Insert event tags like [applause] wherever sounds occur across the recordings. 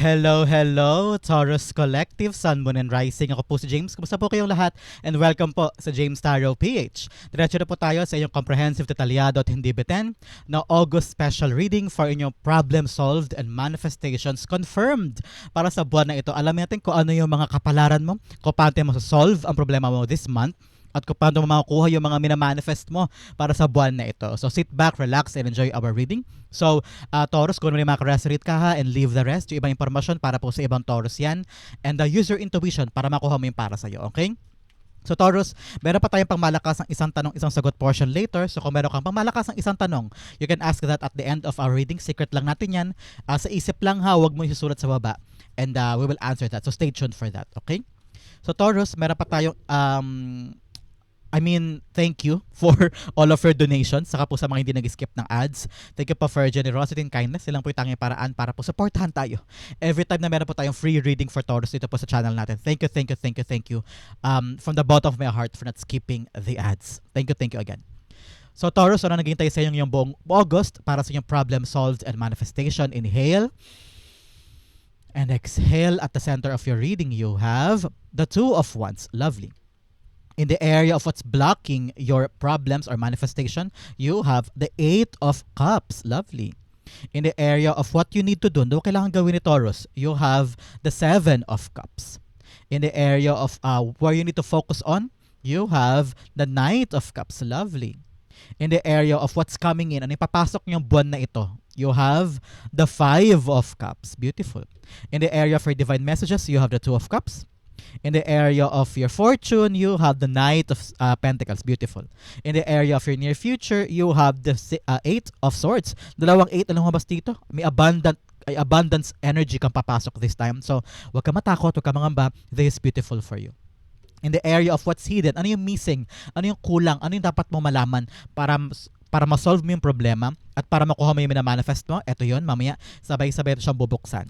Hello, hello, Taurus Collective, Sun, Moon, and Rising. Ako po si James. Kumusta po kayong lahat? And welcome po sa James Tarot PH. Diretso na po tayo sa inyong comprehensive, detalyado at hindi beten na August special reading for inyong problem solved and manifestations confirmed. Para sa buwan na ito, alam natin kung ano yung mga kapalaran mo, kung paano mo solve ang problema mo this month, at kung paano makukuha yung mga minamanifest mo para sa buwan na ito. So sit back, relax, and enjoy our reading. So, uh, Taurus, kung ano yung makaresonate ka ha, and leave the rest. Yung ibang impormasyon para po sa ibang Taurus yan. And uh, use your intuition para makuha mo yung para sa'yo, okay? So Taurus, meron pa tayong pangmalakas ng isang tanong, isang sagot portion later. So kung meron kang pangmalakas ng isang tanong, you can ask that at the end of our reading. Secret lang natin yan. Uh, sa isip lang ha, huwag mo isusulat sa baba. And uh, we will answer that. So stay tuned for that, okay? So Taurus, meron pa tayong um, I mean, thank you [laughs] for all of your donations. Saka po sa mga hindi nag-skip ng ads. Thank you po for your generosity and kindness. Silang po yung tanging paraan para po supportahan tayo. Every time na meron po tayong free reading for Taurus dito po sa channel natin. Thank you, thank you, thank you, thank you. Um, from the bottom of my heart for not skipping the ads. Thank you, thank you again. So Taurus, ano naging tayo sa inyong yung buong August para sa inyong problem solved and manifestation. Inhale. And exhale at the center of your reading. You have the Two of Wands. Lovely in the area of what's blocking your problems or manifestation, you have the Eight of Cups. Lovely. In the area of what you need to do, ano kailangan gawin ni Taurus? You have the Seven of Cups. In the area of uh, where you need to focus on, you have the Knight of Cups. Lovely. In the area of what's coming in, ano ipapasok yung buwan na ito? You have the Five of Cups. Beautiful. In the area for divine messages, you have the Two of Cups. In the area of your fortune, you have the Knight of uh, Pentacles. Beautiful. In the area of your near future, you have the uh, Eight of Swords. Dalawang eight na lumabas dito. May abundant ay abundance energy kang papasok this time. So, wag ka matakot, wag ka mangamba. This is beautiful for you. In the area of what's hidden, ano yung missing? Ano yung kulang? Ano yung dapat mo malaman para para ma-solve mo yung problema at para makuha mo yung minamanifest mo? Ito yon mamaya sabay-sabay siyang bubuksan.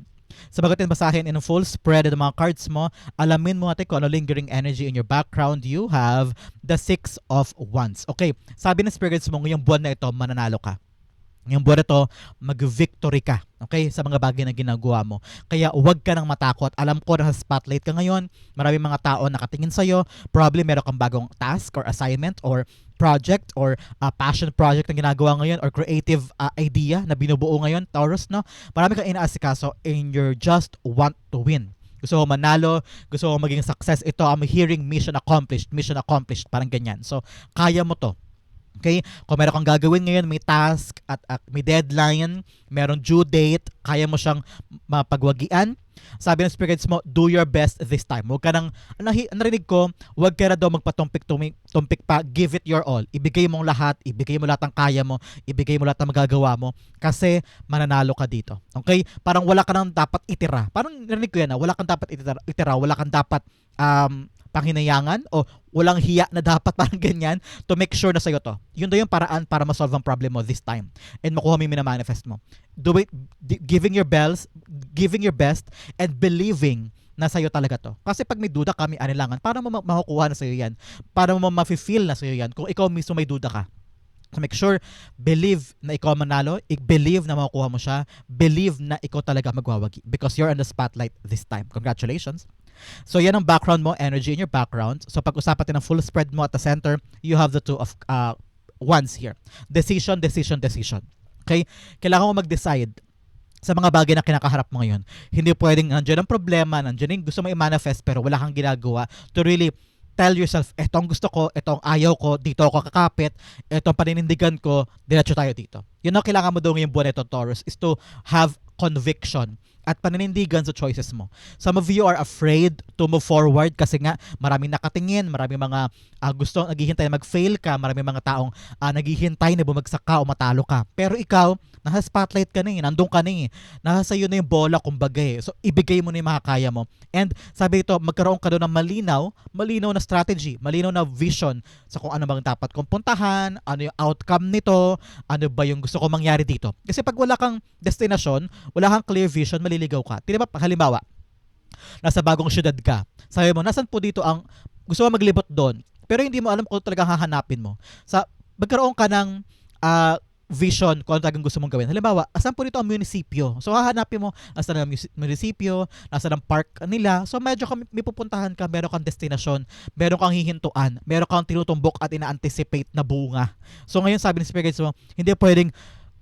Sa bagutin basahin in full spread ng mga cards mo, alamin mo natin kung ano lingering energy in your background. You have the Six of Wands. Okay, sabi ng spirits mo ngayong buwan na ito, mananalo ka. Ngayong buwan na ito, mag-victory ka. Okay? Sa mga bagay na ginagawa mo. Kaya huwag ka nang matakot. Alam ko na sa spotlight ka ngayon. Maraming mga tao nakatingin sa'yo. Probably meron kang bagong task or assignment or project or uh, passion project na ginagawa ngayon or creative uh, idea na binubuo ngayon, Taurus, no? Marami kang inaasikaso and you just want to win. Gusto ko manalo, gusto ko maging success. Ito, I'm hearing mission accomplished, mission accomplished, parang ganyan. So, kaya mo to. Okay? Kung meron kang gagawin ngayon, may task at, at may deadline, meron due date, kaya mo siyang mapagwagian, sabi ng spirits mo, do your best this time. Huwag ka nang, narinig ko, huwag ka na daw magpatumpik-tumpik pa, give it your all. Ibigay mong lahat, ibigay mo lahat ng kaya mo, ibigay mo lahat ng magagawa mo, kasi mananalo ka dito. Okay? Parang wala ka nang dapat itira. Parang narinig ko yan, wala kang dapat itira, itira wala kang dapat um, panghinayangan o walang hiya na dapat [laughs] parang ganyan to make sure na sa'yo to. Yun daw yung paraan para ma-solve ang problem mo this time and makuha mo yung manifest mo. Do it, giving your bells, giving your best and believing na sa'yo talaga to. Kasi pag may duda ka, may anilangan, paano mo makukuha na sa'yo yan? Paano mo ma-feel na sa'yo yan kung ikaw mismo may duda ka? So make sure, believe na ikaw manalo, believe na makukuha mo siya, believe na ikaw talaga magwawagi because you're on the spotlight this time. Congratulations! So yan ang background mo, energy in your background. So pag-usapan natin ng full spread mo at the center, you have the two of uh, ones here. Decision, decision, decision. Okay? Kailangan mo mag-decide sa mga bagay na kinakaharap mo ngayon. Hindi pwedeng nandiyan ang problema, nandiyan yung gusto mo i-manifest pero wala kang ginagawa to really tell yourself, eto ang gusto ko, eto ang ayaw ko, dito ako kakapit, eto ang paninindigan ko, diretso tayo dito. Yun ang kailangan mo daw ngayong buwan ito, Taurus, is to have conviction at paninindigan sa choices mo. Some of you are afraid to move forward kasi nga maraming nakatingin, maraming mga uh, gusto naghihintay na mag-fail ka, maraming mga taong uh, naghihintay na bumagsak ka o matalo ka. Pero ikaw, nasa spotlight ka na eh, nandun ka na eh. Nasa iyo na yung bola kumbaga eh. So ibigay mo na yung makakaya mo. And sabi ito, magkaroon ka doon ng malinaw, malinaw na strategy, malinaw na vision sa kung ano bang dapat kong puntahan, ano yung outcome nito, ano ba yung gusto ko mangyari dito. Kasi pag wala kang destination, wala kang clear vision, maliligaw ka. Di ba? Halimbawa, nasa bagong syudad ka. Sabi mo, nasan po dito ang gusto mo maglibot doon? Pero hindi mo alam kung talagang hahanapin mo. Sa magkaroon ka ng uh, vision kung ano talagang gusto mong gawin. Halimbawa, asan po dito ang munisipyo? So, hahanapin mo, asan ang munisipyo, asan ang park nila. So, medyo kami, may pupuntahan ka, meron kang destinasyon, meron kang hihintuan, meron kang tinutumbok at ina-anticipate na bunga. So, ngayon sabi ni Spirit mo, hindi pwedeng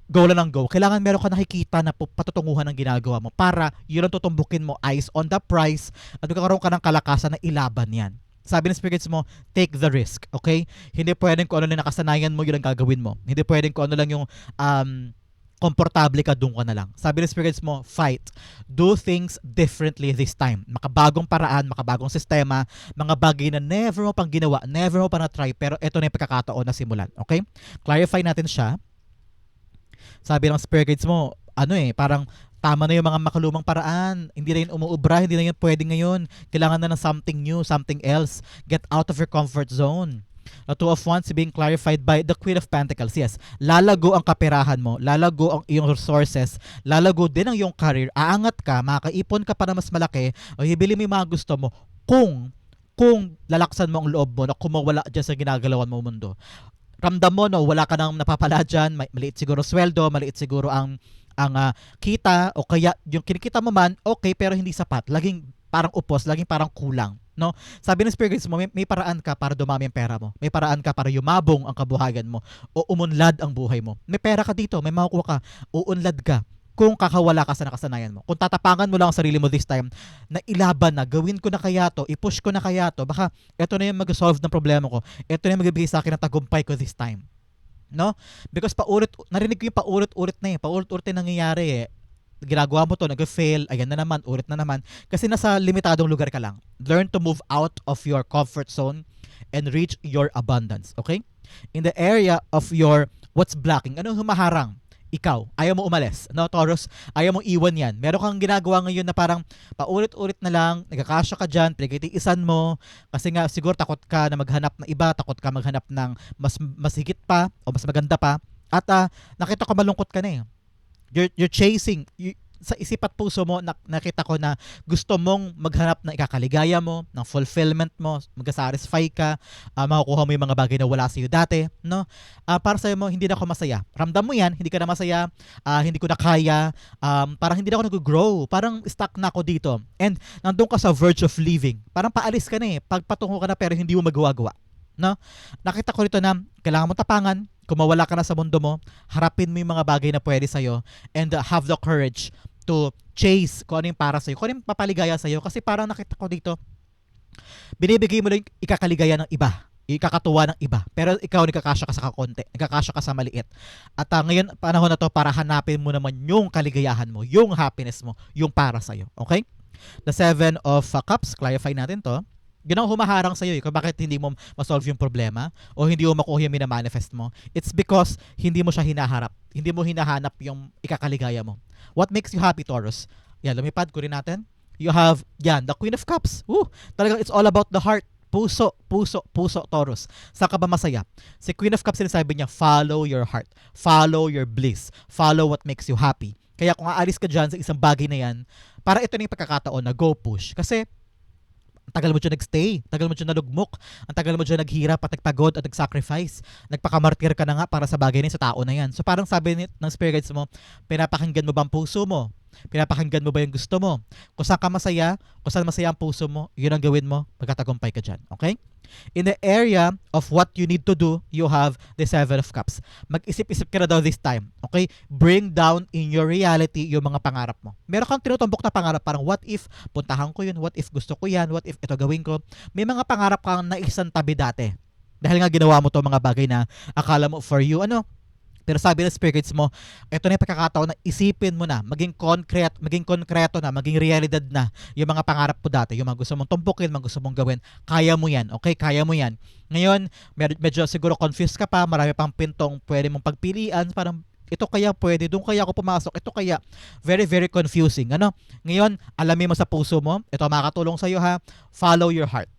go lang ng go. Kailangan meron ka nakikita na patutunguhan ng ginagawa mo para yun ang tutumbukin mo eyes on the prize at magkakaroon ka ng kalakasan na ilaban yan. Sabi ng spirits mo, take the risk, okay? Hindi pwedeng kung ano lang nakasanayan mo, yun ang gagawin mo. Hindi pwedeng kung ano lang yung um, komportable ka, doon ka na lang. Sabi ng spirits mo, fight. Do things differently this time. Makabagong paraan, makabagong sistema, mga bagay na never mo pang ginawa, never mo pa na-try, pero ito na yung pagkakataon na simulan, okay? Clarify natin siya. Sabi ng spirit guides mo, ano eh, parang tama na yung mga makalumang paraan. Hindi na yun umuubra, hindi na yun pwede ngayon. Kailangan na ng something new, something else. Get out of your comfort zone. The Two of Wands being clarified by the Queen of Pentacles. Yes, lalago ang kaperahan mo, lalago ang iyong resources, lalago din ang iyong career, aangat ka, makakaipon ka para mas malaki, o ibili mo yung mga gusto mo kung kung lalaksan mo ang loob mo na kumawala dyan sa ginagalawan mo mundo. Ramdam mo no, wala ka nang napapala may- maliit siguro sweldo, maliit siguro ang ang ah, kita o kaya yung kinikita mo man, okay, pero hindi sapat. Laging parang upos, laging parang kulang. No? Sabi ng Spirit mo, may, may paraan ka para dumami ang pera mo. May paraan ka para yumabong ang kabuhayan mo o umunlad ang buhay mo. May pera ka dito, may makukuha ka, uunlad ka kung kakawala ka sa nakasanayan mo. Kung tatapangan mo lang ang sarili mo this time na ilaban na, gawin ko na kaya to, i-push ko na kaya to, baka ito na yung mag-solve ng problema ko. Ito na yung magbibigay sa akin ng tagumpay ko this time. No? Because paulit, narinig ko yung paulit-ulit na eh. Paulit-ulit na nangyayari eh. Ginagawa mo to, nag-fail, ayan na naman, ulit na naman. Kasi nasa limitadong lugar ka lang. Learn to move out of your comfort zone and reach your abundance. Okay? In the area of your what's blocking, ano humaharang? Ikaw, ayaw mo umalis. No, Taurus, ayaw mo iwan yan. Meron kang ginagawa ngayon na parang paulit-ulit na lang, nagkakasya ka dyan, pinagtitiisan mo, kasi nga siguro takot ka na maghanap ng iba, takot ka maghanap ng mas, mas higit pa o mas maganda pa. At ah, nakita ko malungkot ka na eh. You're, you're chasing, you- sa isip at puso mo, nak- nakita ko na gusto mong maghanap ng ikakaligaya mo, ng fulfillment mo, magsasatisfy ka, ah, makukuha mo yung mga bagay na wala sa iyo dati, no? Ah, para sa mo, hindi na ako masaya. Ramdam mo yan, hindi ka na masaya, ah, hindi ko na kaya, um, parang hindi na ako nag-grow, parang stuck na ako dito. And nandun ka sa verge of leaving. Parang paalis ka na eh, pagpatungo ka na pero hindi mo magawa-gawa. No? Nakita ko rito na kailangan mo tapangan, kung mawala ka na sa mundo mo, harapin mo yung mga bagay na pwede sa'yo and uh, have the courage to chase kung ano yung para sa'yo, kung ano yung papaligaya sa'yo. Kasi parang nakita ko dito, binibigay mo lang yung ikakaligaya ng iba ikakatuwa ng iba. Pero ikaw nagkakasya ka sa kakonti, nagkakasya ka sa maliit. At uh, ngayon, panahon na to para hanapin mo naman yung kaligayahan mo, yung happiness mo, yung para sa'yo. Okay? The Seven of uh, Cups, clarify natin to. Yun ang humaharang sa'yo eh, kung bakit hindi mo masolve yung problema o hindi mo makuha yung minamanifest mo. It's because hindi mo siya hinaharap. Hindi mo hinahanap yung ikakaligaya mo. What makes you happy, Taurus? Yan, lumipad ko rin natin. You have, yan, the Queen of Cups. Woo! Talagang it's all about the heart. Puso, puso, puso, Taurus. Saan ka ba masaya? Si Queen of Cups sinasabi niya, follow your heart. Follow your bliss. Follow what makes you happy. Kaya kung aalis ka dyan sa isang bagay na yan, para ito na yung pagkakataon na go push. Kasi tagal mo dyan nagstay, tagal mo dyan nalugmok, ang tagal mo dyan naghirap at nagpagod at nagsacrifice. Nagpakamartir ka na nga para sa bagay na sa tao na yan. So parang sabi ng spirit guides mo, pinapakinggan mo ba ang puso mo? Pinapakinggan mo ba yung gusto mo? Kung saan ka masaya, kung saan masaya ang puso mo, yun ang gawin mo, magkatagumpay ka dyan. Okay? In the area of what you need to do, you have the Seven of Cups. Mag-isip-isip ka na daw this time. Okay? Bring down in your reality yung mga pangarap mo. Meron kang tinutumbok na pangarap, parang what if puntahan ko yun, what if gusto ko yan, what if ito gawin ko. May mga pangarap kang naisang tabi dati. Dahil nga ginawa mo to mga bagay na akala mo for you, ano, pero sabi ng spirits mo, ito na yung pagkakataon na isipin mo na, maging concrete, maging konkreto na, maging realidad na yung mga pangarap mo dati, yung mga gusto mong tumpukin, mga gusto mong gawin, kaya mo yan, okay? Kaya mo yan. Ngayon, med- medyo siguro confused ka pa, marami pang pintong pwede mong pagpilian, parang ito kaya pwede, doon kaya ako pumasok, ito kaya very very confusing. Ano? Ngayon, alamin mo sa puso mo, ito makakatulong sa iyo ha. Follow your heart.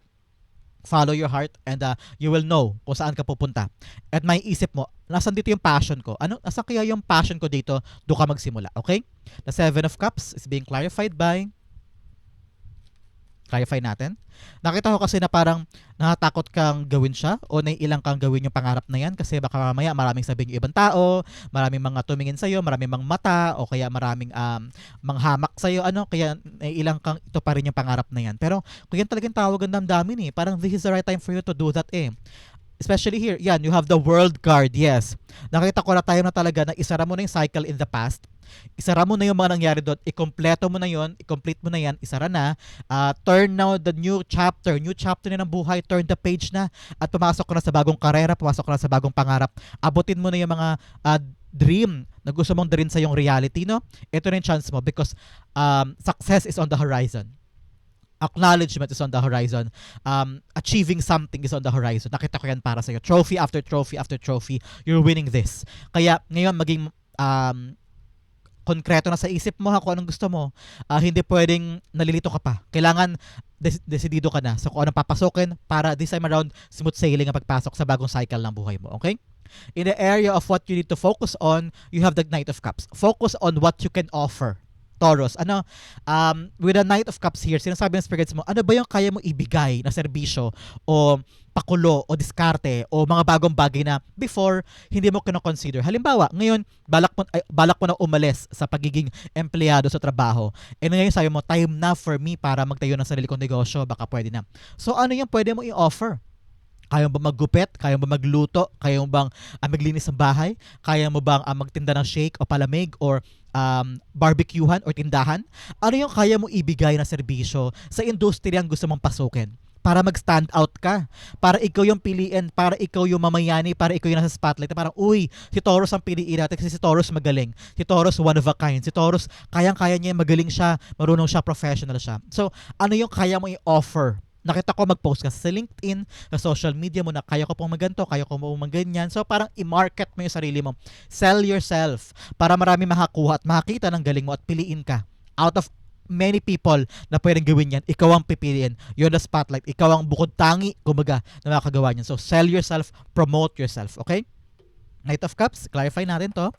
Follow your heart and uh, you will know kung saan ka pupunta. At may isip mo, nasan dito yung passion ko? Ano, nasa kaya yung passion ko dito? Doon ka magsimula, okay? The Seven of Cups is being clarified by Clarify natin. Nakita ko kasi na parang natatakot kang gawin siya o naiilang kang gawin yung pangarap na yan kasi baka mamaya maraming sabihin yung ibang tao, maraming mga tumingin sa'yo, maraming mga mata o kaya maraming um, manghamak sa'yo, ano, kaya naiilang kang ito pa rin yung pangarap na yan. Pero kung yan talagang tawag ang damdamin eh, parang this is the right time for you to do that eh. Especially here, yan, you have the world card, yes. Nakita ko na tayo na talaga na isara mo na yung cycle in the past, isara mo na yung mga nangyari doon, ikompleto mo na yon, i-complete mo na yan, isara na, uh, turn now the new chapter, new chapter na ng buhay, turn the page na, at pumasok ka na sa bagong karera, pumasok ka na sa bagong pangarap, abutin mo na yung mga uh, dream na gusto mong darin sa yung reality, no? Ito na yung chance mo because um, success is on the horizon acknowledgement is on the horizon. Um, achieving something is on the horizon. Nakita ko yan para sa'yo. Trophy after trophy after trophy. You're winning this. Kaya ngayon maging um, konkreto na sa isip mo ha kung anong gusto mo. Uh, hindi pwedeng nalilito ka pa. Kailangan des- desidido ka na sa kung anong papasokin para this time around smooth sailing ang pagpasok sa bagong cycle ng buhay mo. Okay? In the area of what you need to focus on, you have the Knight of Cups. Focus on what you can offer Taurus, ano, um, with the Knight of Cups here, sinasabi ng spirits mo, ano ba yung kaya mo ibigay na serbisyo o pakulo o diskarte o mga bagong bagay na before hindi mo kino-consider. Halimbawa, ngayon balak mo ay, balak mo na umalis sa pagiging empleyado sa trabaho. And ngayon sabi mo, time na for me para magtayo ng sarili kong negosyo, baka pwede na. So ano yung pwede mo i-offer? Kaya mo ba maggupit? Kaya mo ba magluto? Kaya mo bang uh, maglinis ng bahay? Kaya mo bang uh, magtinda ng shake o palamig or um, barbecuehan or tindahan? Ano yung kaya mo ibigay na serbisyo sa industriyang gusto mong pasukin? para mag-stand out ka. Para ikaw yung piliin, para ikaw yung mamayani, para ikaw yung nasa spotlight. Parang, uy, si Taurus ang piliin natin kasi si Taurus magaling. Si Taurus one of a kind. Si Taurus, kayang-kaya niya, magaling siya, marunong siya, professional siya. So, ano yung kaya mo i-offer nakita ko mag-post ka sa LinkedIn, sa social media mo na kaya ko pong maganto, kaya ko pong maganyan. So parang i-market mo yung sarili mo. Sell yourself para marami makakuha at makakita ng galing mo at piliin ka. Out of many people na pwedeng gawin yan, ikaw ang pipiliin. You're the spotlight. Ikaw ang bukod tangi, kumaga, na makagawa niyan. So, sell yourself, promote yourself. Okay? Knight of Cups, clarify natin to.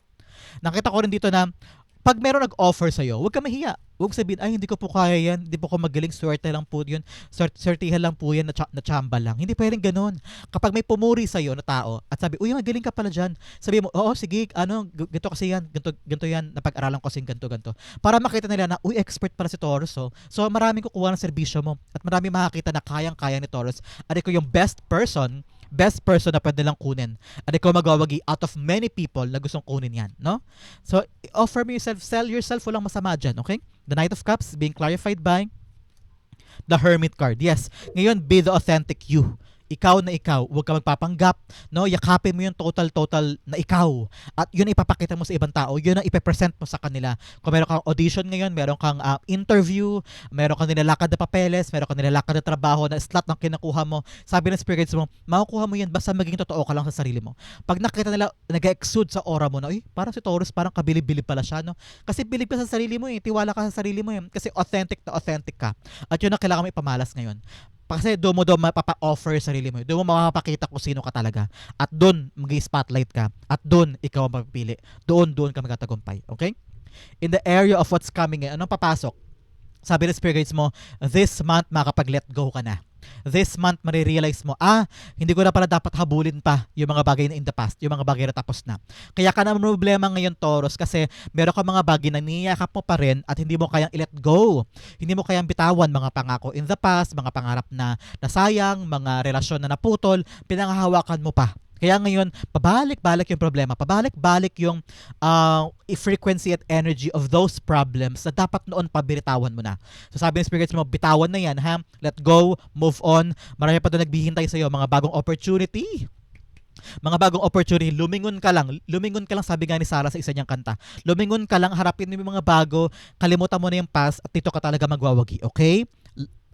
Nakita ko rin dito na pag meron nag-offer sa'yo, huwag ka mahiya. Huwag sabihin, ay hindi ko po kaya yan, hindi po ko magaling, swerte lang po yun, swerte, swertihan lang po yan, na, na chamba lang. Hindi pwedeng ganun. Kapag may pumuri sa'yo na tao, at sabi, uy, magaling ka pala dyan, sabi mo, oo, sige, ano, ganito kasi yan, ganito, ganito yan, napag-aralan ko kasi ganito, ganito. Para makita nila na, uy, expert pala si Taurus, oh. so maraming kukuha ng serbisyo mo, at maraming makakita na kayang-kaya ni Taurus, at ikaw yung best person best person na pwede lang kunin. At ikaw magwawagi out of many people na gustong kunin yan, no? So, offer me yourself, sell yourself, walang masama dyan, okay? The Knight of Cups being clarified by the Hermit card. Yes, ngayon, be the authentic you ikaw na ikaw, huwag ka magpapanggap, no? Yakapin mo yung total total na ikaw. At yun ipapakita mo sa ibang tao, yun ang ipepresent mo sa kanila. Kung meron kang audition ngayon, meron kang uh, interview, meron kang nilalakad na papeles, meron kang nilalakad na trabaho na slot ng kinakuha mo, sabi ng spirits mo, makukuha mo yan basta maging totoo ka lang sa sarili mo. Pag nakita nila nag-exude sa aura mo na, uy, parang si Taurus, parang kabilib-bilib pala siya, no? Kasi bilib ka sa sarili mo eh, tiwala ka sa sarili mo eh. Kasi authentic na authentic ka. At yun ang kailangan mo ipamalas ngayon. Kasi doon mo doon mapapa-offer sarili mo. Doon mo mapapakita kung sino ka talaga. At doon mag spotlight ka. At doon ikaw ang mapipili. Doon, doon ka magtatagumpay. Okay? In the area of what's coming, eh, anong papasok? Sabi ng spirit guides mo, this month makapag-let go ka na this month marirealize mo, ah, hindi ko na pala dapat habulin pa yung mga bagay na in the past, yung mga bagay na tapos na. Kaya ka na problema ngayon, Taurus, kasi meron ka mga bagay na niyakap mo pa rin at hindi mo kayang i-let go. Hindi mo kayang bitawan mga pangako in the past, mga pangarap na nasayang, mga relasyon na naputol, pinanghahawakan mo pa. Kaya ngayon, pabalik-balik yung problema, pabalik-balik yung uh, frequency at energy of those problems na dapat noon pabiritawan mo na. So sabi ng spirits mo, bitawan na yan ha. Let go, move on. Marami pa doon nagbihintay sa'yo, mga bagong opportunity mga bagong opportunity, lumingon ka lang. Lumingon ka lang, sabi nga ni Sarah sa isa niyang kanta. Lumingon ka lang, harapin mo yung mga bago, kalimutan mo na yung past, at dito ka talaga magwawagi, okay?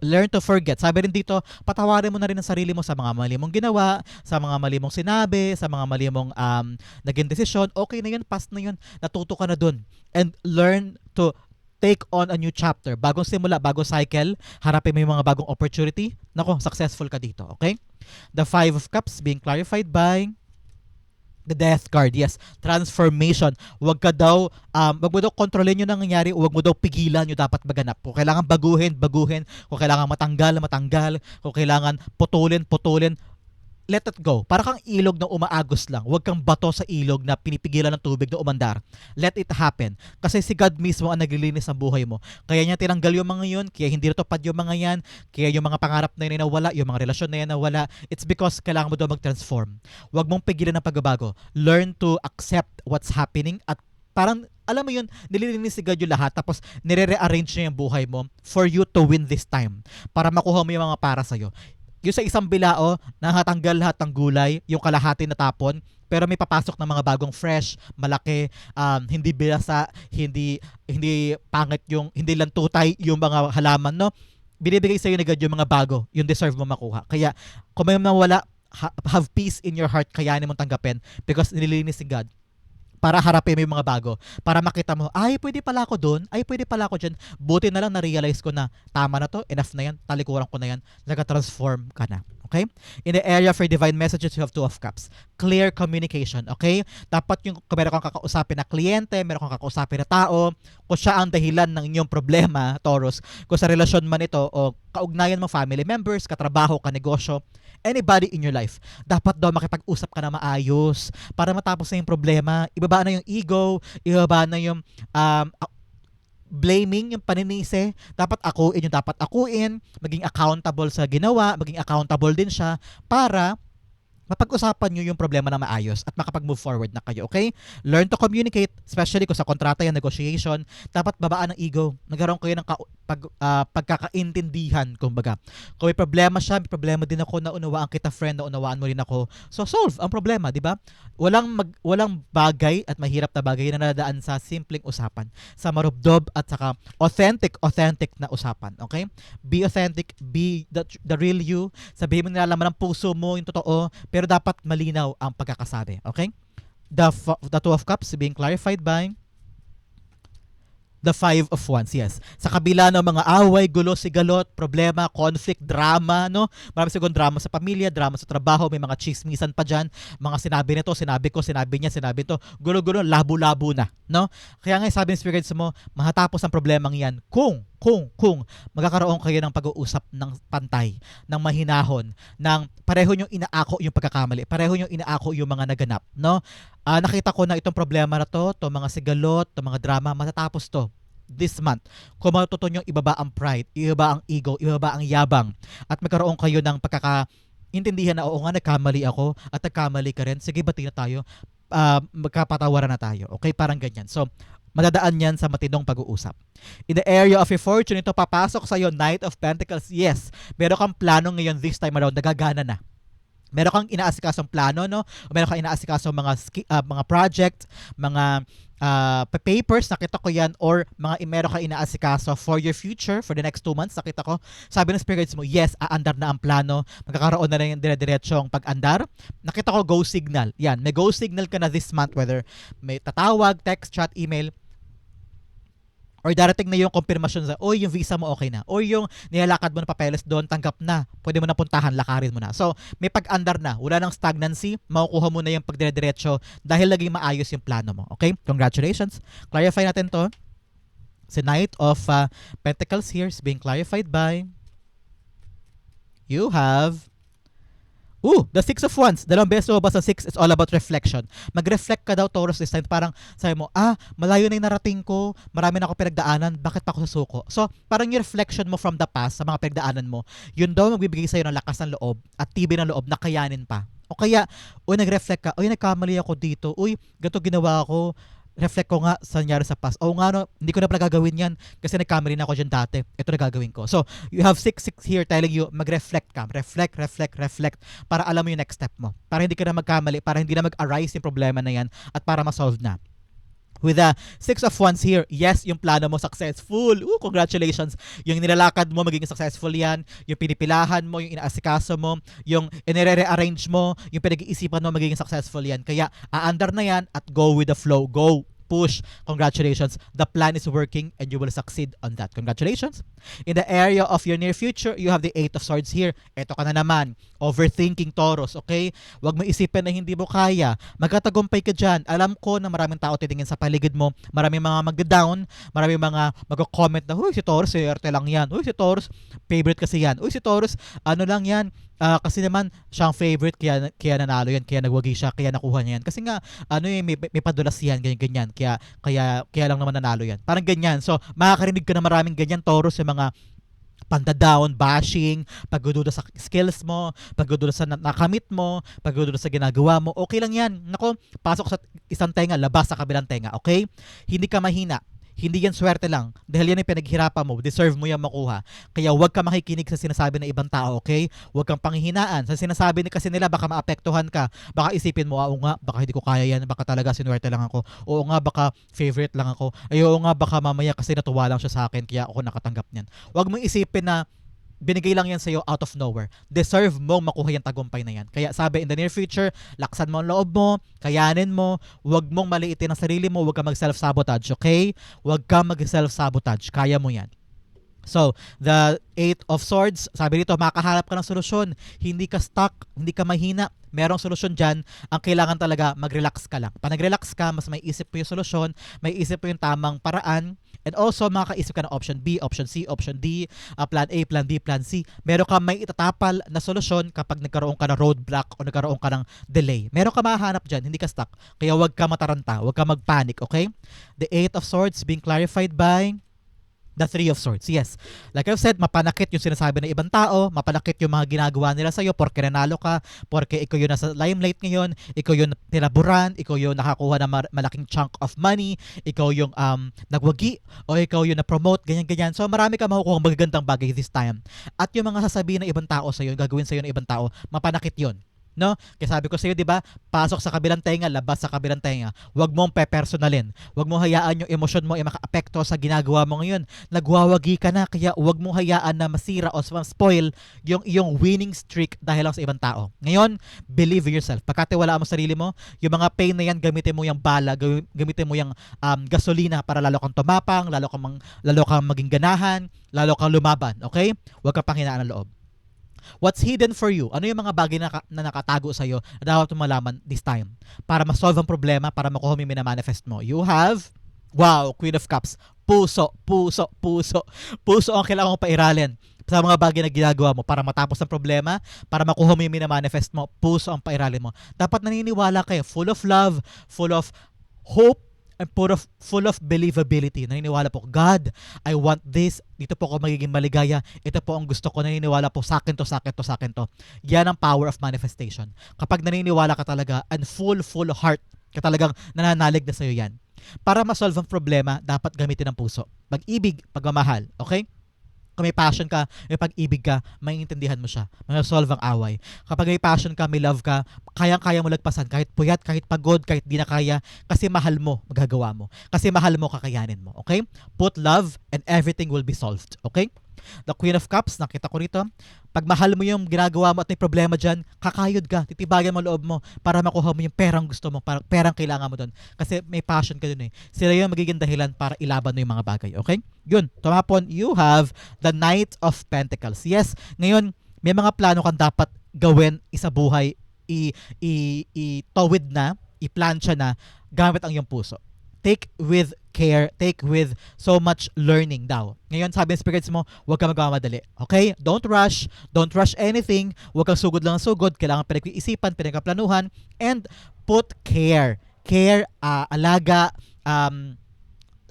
Learn to forget. Sabi rin dito, patawarin mo na rin ang sarili mo sa mga mali mong ginawa, sa mga mali mong sinabi, sa mga mali mong um, naging desisyon. Okay na yun, past na yun. Natuto ka na dun. And learn to take on a new chapter. Bagong simula, bagong cycle, harapin mo yung mga bagong opportunity. Nako, successful ka dito, okay? The Five of Cups being clarified by The death card, yes. Transformation. Huwag ka daw, um, wag mo daw kontrolin yung nangyayari, huwag mo daw pigilan yung dapat maganap. Kung kailangan baguhin, baguhin. Kung kailangan matanggal, matanggal. Kung kailangan putulin, putulin. Let it go. Para kang ilog na umaagos lang. Huwag kang bato sa ilog na pinipigilan ng tubig na umandar. Let it happen. Kasi si God mismo ang naglilinis ng buhay mo. Kaya niya tinanggal yung mga yun, kaya hindi natupad yung mga yan, kaya yung mga pangarap na ay nawala, yung mga relasyon na yan nawala. It's because kailangan mo daw mag-transform. Huwag mong pigilan ng pagbabago. Learn to accept what's happening at parang alam mo yun, nililinis si God yung lahat tapos nire-rearrange niya yung buhay mo for you to win this time para makuha mo yung mga para sa'yo. Yung sa isang bilao, nahatanggal lahat ng gulay, yung kalahati natapon, pero may papasok ng mga bagong fresh, malaki, um, hindi bilasa, hindi hindi pangit yung hindi lang tutay yung mga halaman, no? Binibigay sa iyo ni God yung mga bago, yung deserve mo makuha. Kaya kung may mawala, ha- have peace in your heart, kayanin mong tanggapin because nililinis si God para harapin mo yung mga bago. Para makita mo, ay, pwede pala ako doon. Ay, pwede pala ako dyan. Buti na lang na-realize ko na tama na to, enough na yan, talikuran ko na yan, nag-transform ka na. Okay? In the area for divine messages, you have two of cups. Clear communication. Okay? Dapat yung meron kang kakausapin na kliyente, meron kang kakausapin na tao, kung siya ang dahilan ng inyong problema, Taurus, kung sa relasyon man ito o kaugnayan mo family members, katrabaho, kanegosyo, anybody in your life, dapat daw makipag-usap ka na maayos para matapos na yung problema. Ibaba na yung ego, ibaba na yung um, blaming, yung paninisi. Dapat akuin yung dapat akuin, maging accountable sa ginawa, maging accountable din siya para mapag-usapan nyo yung problema na maayos at makapag-move forward na kayo, okay? Learn to communicate, especially kung sa kontrata yan, negotiation, dapat babaan ng ego. Nagkaroon kayo ng ka- pag, ah, pagkakaintindihan, kumbaga. Kung may problema siya, may problema din ako, naunawaan kita, friend, naunawaan mo rin ako. So, solve ang problema, di ba? Walang, mag, walang bagay at mahirap na bagay na nadadaan sa simpleng usapan. Sa marubdob at saka authentic, authentic na usapan, okay? Be authentic, be the, the real you. Sabihin mo nilalaman ng puso mo yung totoo, pero dapat malinaw ang pagkakasabi, okay? The, the two of cups being clarified by The Five of Wands, yes. Sa kabila ng mga away, gulo, sigalot, problema, conflict, drama, no? Marami siguro drama sa pamilya, drama sa trabaho, may mga chismisan pa dyan. Mga sinabi nito, sinabi ko, sinabi niya, sinabi to. Gulo-gulo, labo-labo na, no? Kaya nga sabi ng spirits mo, mahatapos ang problemang yan kung, kung, kung magkakaroon kayo ng pag-uusap ng pantay, ng mahinahon, ng pareho yung inaako yung pagkakamali, pareho yung inaako yung mga naganap, no? Ah, nakita ko na itong problema na to, to mga sigalot, to mga drama, matatapos to this month. Kung matuto nyo ibaba ang pride, ibaba ang ego, ibaba ang yabang, at magkaroon kayo ng pagkaka intindihan na oo nga nagkamali ako at nagkamali ka rin. Sige, bati na tayo. Ah, magkapatawaran na tayo. Okay, parang ganyan. So, madadaan yan sa matinong pag-uusap. In the area of your fortune, ito papasok sa iyo Knight of Pentacles. Yes, meron kang plano ngayon this time around, nagagana na meron kang inaasikasong plano no? O meron kang inaasikasong mga ah, mga project mga pa- papers nakita ko yan or mga meron kang inaasikaso for your future for the next two months nakita ko. Sabi ng spirits mo yes aandar na ang plano. Magkakaroon na rin yung dire-diretsong pag-andar. Nakita ko go signal. Yan may go signal ka na this month whether may tatawag text chat email or darating na yung confirmation sa, oy, yung visa mo okay na. Or yung nilalakad mo na papeles doon, tanggap na. Pwede mo na puntahan, lakarin mo na. So, may pag-andar na. Wala nang stagnancy. Makukuha mo na yung pagdire-diretso dahil laging maayos yung plano mo. Okay? Congratulations. Clarify natin to. Si Knight of uh, Pentacles here is being clarified by you have Ooh, the Six of Wands. Dalawang beses lumabas sa Six. It's all about reflection. Mag-reflect ka daw, Taurus, this time. Parang sabi mo, ah, malayo na yung narating ko. Marami na ako pinagdaanan. Bakit pa ako susuko? So, parang yung reflection mo from the past sa mga pinagdaanan mo, yun daw magbibigay sa'yo ng lakas ng loob at tibay ng loob na kayanin pa. O kaya, uy, nag-reflect ka, uy, nagkamali ako dito, uy, ganito ginawa ko, reflect ko nga sa nangyari sa past. Oo nga no, hindi ko na pala gagawin yan kasi nagkamali na ako dyan dati. Ito na gagawin ko. So, you have six, six here telling you, mag-reflect ka. Reflect, reflect, reflect para alam mo yung next step mo. Para hindi ka na magkamali, para hindi na mag-arise yung problema na yan at para ma-solve na. With the Six of Wands here, yes, yung plano mo successful. Ooh, congratulations. Yung nilalakad mo, magiging successful yan. Yung pinipilahan mo, yung inaasikaso mo, yung inire-rearrange mo, yung pinag-iisipan mo, magiging successful yan. Kaya, aandar na yan at go with the flow. Go push. Congratulations. The plan is working and you will succeed on that. Congratulations. In the area of your near future, you have the Eight of Swords here. Ito ka na naman. Overthinking, Taurus, okay? Huwag mo isipin na hindi mo kaya. Magkatagumpay ka dyan. Alam ko na maraming tao titingin sa paligid mo. Maraming mga magda-down. Maraming mga mag-comment na, Uy, si Taurus, swerte lang yan. Uy, si Taurus, favorite kasi yan. Uy, si Taurus, ano lang yan. Ah, kasi naman, siyang favorite, kaya, kaya nanalo yan, kaya nagwagi siya, kaya nakuha niya yan. Kasi nga, ano yung may, may padulas yan, ganyan-ganyan. Kaya, kaya, kaya lang naman nanalo yan. Parang ganyan. So, makakarinig ka na maraming ganyan, Taurus, yung mga panda-down, bashing, pagdududa sa skills mo, pagdududa sa na- nakamit mo, pagdududa sa ginagawa mo, okay lang yan. Nako, pasok sa isang tenga, labas sa kabilang tenga, okay? Hindi ka mahina. Hindi yan swerte lang. Dahil yan yung pinaghirapan mo. Deserve mo yan makuha. Kaya huwag ka makikinig sa sinasabi ng ibang tao, okay? Huwag kang panghihinaan. Sa sinasabi ni kasi nila, baka maapektuhan ka. Baka isipin mo, ah, oo nga, baka hindi ko kaya yan. Baka talaga sinuwerte lang ako. Oo nga, baka favorite lang ako. Ay, oo nga, baka mamaya kasi natuwa lang siya sa akin, kaya ako nakatanggap niyan. Huwag mong isipin na binigay lang yan sa'yo out of nowhere. Deserve mong makuha yung tagumpay na yan. Kaya sabi, in the near future, laksan mo ang loob mo, kayanin mo, huwag mong maliitin ang sarili mo, huwag kang mag-self-sabotage, okay? Huwag kang mag-self-sabotage. Kaya mo yan. So, the Eight of Swords, sabi dito, makaharap ka ng solusyon. Hindi ka stuck, hindi ka mahina. Merong solusyon dyan. Ang kailangan talaga, mag-relax ka lang. Pag nag-relax ka, mas may isip mo yung solusyon, may isip mo yung tamang paraan, and also makakaisip ka ng option B, option C, option D, uh, plan A, plan B, plan C. Meron ka may itatapal na solusyon kapag nagkaroon ka ng roadblock o nagkaroon ka ng delay. Meron ka mahanap dyan, hindi ka stuck. Kaya huwag ka mataranta, huwag ka mag-panic, okay? The Eight of Swords being clarified by the Three of Swords. Yes. Like I've said, mapanakit yung sinasabi ng ibang tao, mapanakit yung mga ginagawa nila sa'yo porke nanalo ka, porke ikaw yung nasa limelight ngayon, ikaw yung tinaburan, ikaw yung nakakuha ng malaking chunk of money, ikaw yung um, nagwagi, o ikaw yung na-promote, ganyan-ganyan. So marami ka makukuha magagandang bagay this time. At yung mga sasabihin ng ibang tao sa'yo, gagawin sa'yo ng ibang tao, mapanakit yon no? Kaya sabi ko sa iyo, 'di ba? Pasok sa kabilang tenga, labas sa kabilang tenga. Huwag mong pe-personalin. Huwag mong hayaan yung emosyon mo ay makaapekto sa ginagawa mo ngayon. Nagwawagi ka na, kaya huwag mong hayaan na masira o spoil yung iyong winning streak dahil lang sa ibang tao. Ngayon, believe in yourself. Pagkatiwalaan mo sa sarili mo, yung mga pain na yan, gamitin mo yung bala, gami- gamitin mo yung um, gasolina para lalo kang tumapang, lalo kang, mang- lalo kang maging ganahan, lalo kang lumaban. Okay? Huwag kang panghinaan ng loob. What's hidden for you? Ano yung mga bagay na, na nakatago sa'yo na dapat malaman this time? Para ma-solve ang problema, para makuha mo yung minamanifest mo. You have, wow, Queen of Cups. Puso, puso, puso. Puso ang kailangan mong pairalin sa mga bagay na ginagawa mo para matapos ang problema, para makuha mo yung minamanifest mo, puso ang pairalin mo. Dapat naniniwala kayo, full of love, full of hope, and full of, full of believability. Naniniwala po, God, I want this. Dito po ako magiging maligaya. Ito po ang gusto ko. Naniniwala po, sa akin to, sa akin to, sa akin to. Yan ang power of manifestation. Kapag naniniwala ka talaga and full, full heart, ka talagang nananalig na sa'yo yan. Para ma-solve ang problema, dapat gamitin ang puso. Pag-ibig, pagmamahal. Okay? Kung may passion ka, may pag-ibig ka, maintindihan mo siya. May-solve ang away. Kapag may passion ka, may love ka, kayang-kaya mo lagpasan. Kahit puyat, kahit pagod, kahit di na kaya. Kasi mahal mo, magagawa mo. Kasi mahal mo, kakayanin mo. Okay? Put love and everything will be solved. Okay? The Queen of Cups, nakita ko rito. Pag mahal mo yung ginagawa mo at may problema dyan, kakayod ka, titibagan mo loob mo para makuha mo yung perang gusto mo, para, perang kailangan mo doon. Kasi may passion ka dun eh. Sila yung magiging dahilan para ilaban mo yung mga bagay. Okay? Yun, tumapon, you have the Knight of Pentacles. Yes, ngayon, may mga plano kang dapat gawin isa buhay, i, i, i-towid na, i-plancha na, gamit ang iyong puso take with care, take with so much learning daw. Ngayon, sabi ng spirits mo, huwag ka magmamadali. Okay? Don't rush. Don't rush anything. Huwag kang sugod lang ng sugod. Kailangan pinag-iisipan, pinagkaplanuhan, and put care. Care, ah, alaga, um,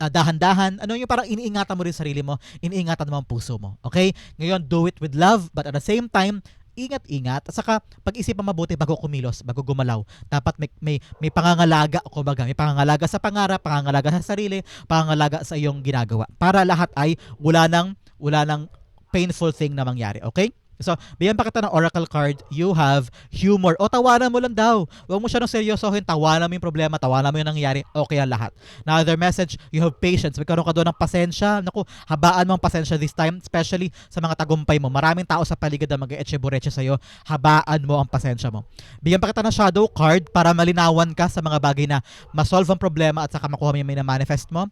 ah, dahan-dahan, ano yung parang iniingatan mo rin sarili mo, iniingatan mo ang puso mo. Okay? Ngayon, do it with love, but at the same time, ingat-ingat at saka pag-isipan mabuti bago kumilos, bago gumalaw. Dapat may may, may pangangalaga o kumbaga, may pangangalaga sa pangarap, pangangalaga sa sarili, pangangalaga sa iyong ginagawa. Para lahat ay wala nang wala nang painful thing na mangyari, okay? So, bigyan pa kita ng oracle card, you have humor. O, tawanan mo lang daw. Huwag mo siya nang seryosohin. Tawanan mo yung problema, tawanan mo yung nangyayari. Okay ang lahat. Another message, you have patience. Magkaroon ka doon ng pasensya. Naku, habaan mo ang pasensya this time, especially sa mga tagumpay mo. Maraming tao sa paligid na mag-echebureche sa'yo. Habaan mo ang pasensya mo. Bigyan pa kita ng shadow card para malinawan ka sa mga bagay na masolve ang problema at saka makuha mo yung manifest mo.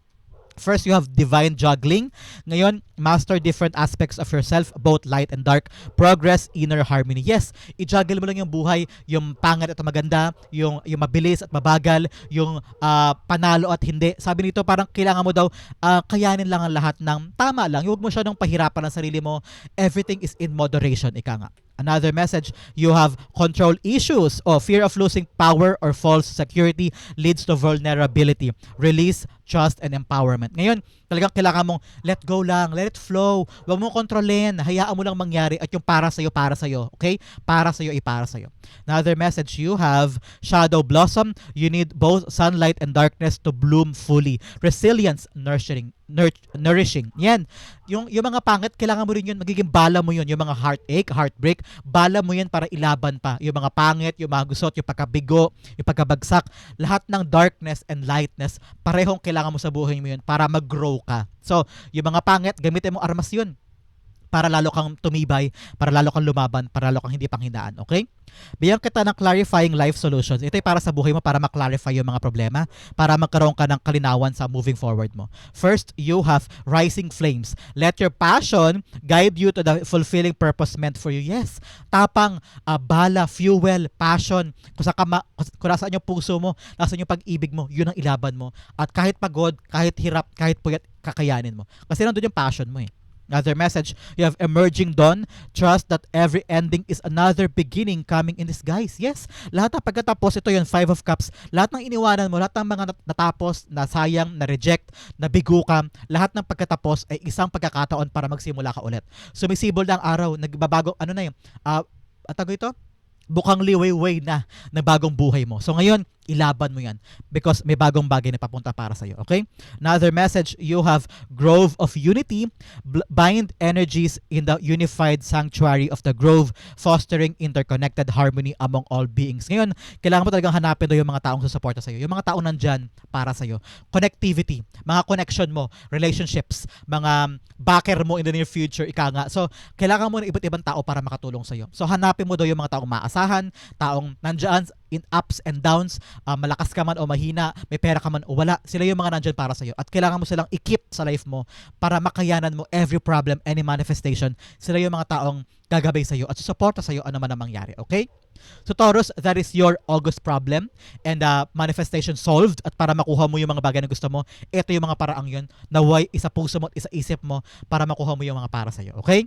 First, you have divine juggling. Ngayon, master different aspects of yourself, both light and dark. Progress, inner harmony. Yes, i-juggle mo lang yung buhay, yung pangit at maganda, yung, yung mabilis at mabagal, yung ah, panalo at hindi. Sabi nito, parang kailangan mo daw ah, kayanin lang ang lahat ng tama lang. Huwag mo siya nang pahirapan ang sarili mo. Everything is in moderation, ika nga. Another message, you have control issues or fear of losing power or false security leads to vulnerability. Release, trust, and empowerment. Ngayon, talagang kailangan mong let go lang, let it flow. Huwag mo kontrolin, hayaan mo lang mangyari at yung para sa'yo, para sa'yo. Okay? Para sa'yo, ipara sa'yo. Another message, you have shadow blossom. You need both sunlight and darkness to bloom fully. Resilience, nurturing, nur- nourishing. Yan. Yung, yung mga pangit, kailangan mo rin yun, magiging bala mo yun. Yung mga heartache, heartbreak, bala mo yan para ilaban pa. Yung mga pangit, yung mga gusot, yung pagkabigo, yung pagkabagsak, lahat ng darkness and lightness, parehong kailangan mo sa buhay mo yun para mag-grow ka. So, yung mga pangit, gamitin mo armas yun para lalo kang tumibay, para lalo kang lumaban, para lalo kang hindi panghinaan, okay? Bigyan kita ng clarifying life solutions. Ito ay para sa buhay mo para ma-clarify yung mga problema, para magkaroon ka ng kalinawan sa moving forward mo. First, you have rising flames. Let your passion guide you to the fulfilling purpose meant for you. Yes, tapang, ah, bala, fuel, passion. Kung, sa kama, kung nasaan yung puso mo, nasaan yung pag-ibig mo, yun ang ilaban mo. At kahit pagod, kahit hirap, kahit puyat, kakayanin mo. Kasi nandun yung passion mo eh. Another message, you have emerging dawn. Trust that every ending is another beginning coming in disguise. Yes, lahat ng pagkatapos, ito yung Five of Cups. Lahat ng iniwanan mo, lahat ng mga nat- natapos, na sayang, na reject, na bigo ka, lahat ng pagkatapos ay isang pagkakataon para magsimula ka ulit. Sumisibol na ang araw, nagbabago, ano na yun, ah, uh, tawag ito? bukang liwayway na na bagong buhay mo. So ngayon, ilaban mo yan because may bagong bagay na papunta para sa'yo. Okay? Another message, you have grove of unity, bind energies in the unified sanctuary of the grove, fostering interconnected harmony among all beings. Ngayon, kailangan mo talagang hanapin doon yung mga taong susuporta sa'yo. Yung mga taong nandyan para sa'yo. Connectivity, mga connection mo, relationships, mga backer mo in the near future, ika nga. So, kailangan mo ng iba't ibang tao para makatulong sa'yo. So, hanapin mo doon yung mga taong maasahan, taong nandyan in ups and downs, ah, malakas ka man o mahina, may pera ka man o wala, sila yung mga nandyan para sa'yo. At kailangan mo silang i-keep sa life mo para makayanan mo every problem, any manifestation. Sila yung mga taong gagabay sa'yo at susuporta sa'yo ano man ang mangyari. Okay? So Taurus, that is your August problem and uh, manifestation solved at para makuha mo yung mga bagay na gusto mo, ito yung mga paraang yun na why isa puso mo at isa isip mo para makuha mo yung mga para sa'yo. Okay?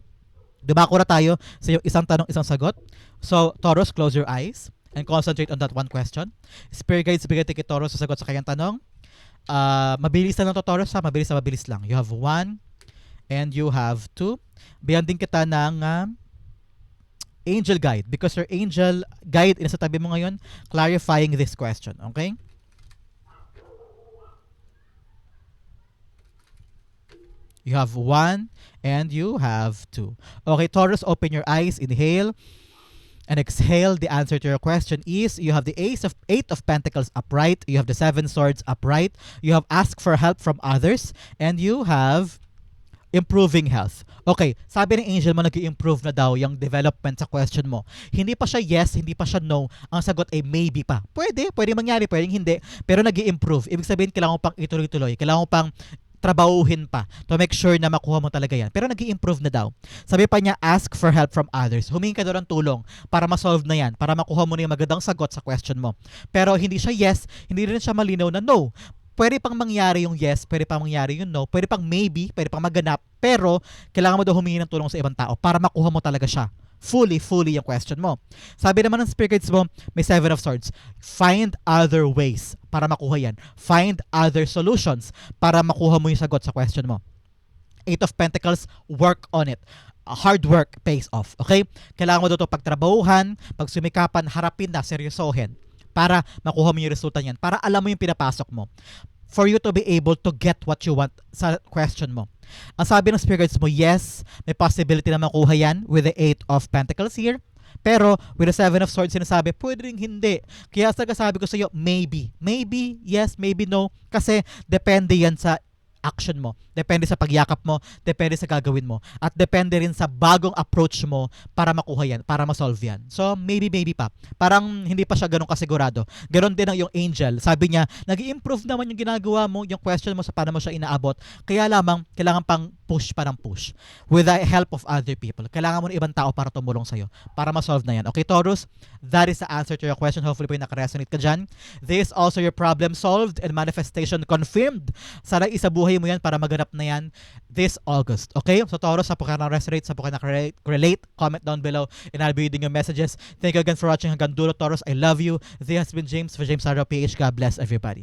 Dumako na tayo sa yung isang tanong, isang sagot. So, Taurus, close your eyes and concentrate on that one question. Spirit guides, bigay kay Taurus sa sagot sa kanyang tanong. Ah, mabilis na lang to Taurus ha, mabilis na mabilis lang. You have one and you have two. Bigyan din kita ng ah, angel guide because your angel guide ina sa tabi mo ngayon clarifying this question, okay? You have one and you have two. Okay, Taurus, open your eyes, inhale and exhale. The answer to your question is you have the ace of eight of pentacles upright, you have the seven swords upright, you have asked for help from others, and you have improving health. Okay, sabi ng angel mo nag improve na daw yung development sa question mo. Hindi pa siya yes, hindi pa siya no. Ang sagot ay maybe pa. Pwede, pwede mangyari, pwedeng hindi. Pero nag improve Ibig sabihin, kailangan mo pang ituloy-tuloy. Kailangan mo pang trabahuhin pa to make sure na makuha mo talaga yan. Pero nag improve na daw. Sabi pa niya, ask for help from others. Humingi ka daw ng tulong para ma-solve na yan, para makuha mo na yung magandang sagot sa question mo. Pero hindi siya yes, hindi rin siya malinaw na no. Pwede pang mangyari yung yes, pwede pang mangyari yung no, pwede pang maybe, pwede pang maganap, pero kailangan mo daw humingi ng tulong sa ibang tao para makuha mo talaga siya fully, fully yung question mo. Sabi naman ng spirit guides mo, may seven of swords. Find other ways para makuha yan. Find other solutions para makuha mo yung sagot sa question mo. Eight of Pentacles, work on it. Hard work pays off. Okay? Kailangan mo daw ito pagtrabahuhan, pagsumikapan, harapin na, seryosohin para makuha mo yung resulta niyan. Para alam mo yung pinapasok mo. For you to be able to get what you want sa question mo. Ang sabi ng spirit guides mo, yes, may possibility na makuha yan with the Eight of Pentacles here. Pero with the Seven of Swords, sinasabi, pwede rin hindi. Kaya talaga sabi ko sa iyo, maybe. Maybe, yes, maybe no. Kasi depende yan sa action mo. Depende sa pagyakap mo, depende sa gagawin mo, at depende rin sa bagong approach mo para makuha yan, para ma-solve yan. So, maybe, maybe pa. Parang hindi pa siya ganun kasigurado. Ganon din ang yung angel. Sabi niya, nag improve naman yung ginagawa mo, yung question mo sa paano mo siya inaabot. Kaya lamang, kailangan pang push parang push with the help of other people. Kailangan mo ng ibang tao para tumulong sa'yo, para ma-solve na yan. Okay, Taurus? That is the answer to your question. Hopefully po yung nakaresonate ka dyan. This also your problem solved and manifestation confirmed. Sana isa buhay mo yan para maganap na yan this August. Okay? So Taurus, sa po ka na-resonate, sa po ka na-relate, comment down below and I'll be reading your messages. Thank you again for watching hanggang dulo, Taurus. I love you. This has been James for James Arrow PH. God bless everybody.